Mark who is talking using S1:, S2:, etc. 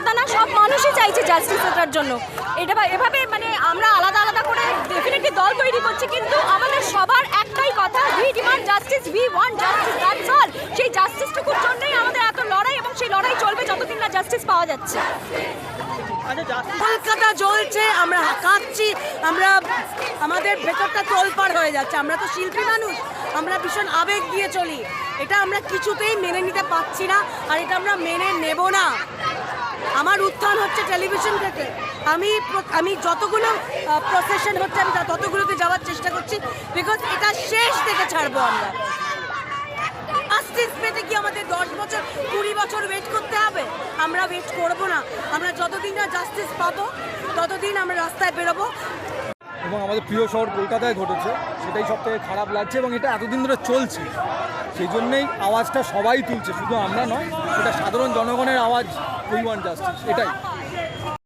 S1: পর্দা না সব মানুষই চাইছে জাস্টিস এটার জন্য। এটা এভাবে মানে আমরা আলাদা আলাদা করে ডেফিনেটলি দল তৈরি করছি, কিন্তু আমাদের সবার একটাই কথা we demand justice we want justice that's all সেই জাস্টিসটুকুর জন্যই আমাদের এত লড়াই এবং সেই লড়াই চলবে যতদিন না জাস্টিস পাওয়া যাচ্ছে।
S2: কলকাতা জ্বলছে, আমরা কাঁদছি, আমরা আমাদের ভেতরটা তোলপাড় হয়ে যাচ্ছে। আমরা তো শিল্পী মানুষ, আমরা ভীষণ আবেগ দিয়ে চলি। এটা আমরা কিছুতেই মেনে নিতে পারছি না, আর এটা আমরা মেনে নেব না। আমার উত্থান হচ্ছে টেলিভিশন থেকে। আমি আমি যতগুলো প্রসেশন হচ্ছে, আমি ততগুলোতে যাওয়ার চেষ্টা করছি বিকজ এটা শেষ থেকে ছাড়বো আমরা। পেতে কি আমাদের দশ বছর, কুড়ি বছর ওয়েট করতে হবে? আমরা ওয়েট করব না। আমরা যতদিন না জাস্টিস পাবো, ততদিন আমরা রাস্তায় বেরোবো।
S3: এবং আমাদের প্রিয় শহর কলকাতায় ঘটেছে, সেটাই সব থেকে খারাপ লাগছে এবং এটা এতদিন ধরে চলছে। সেই জন্যেই আওয়াজটা সবাই তুলছে, শুধু আমরা নয়, এটা সাধারণ জনগণের আওয়াজ উই ওয়ান জাস্টিস এটাই।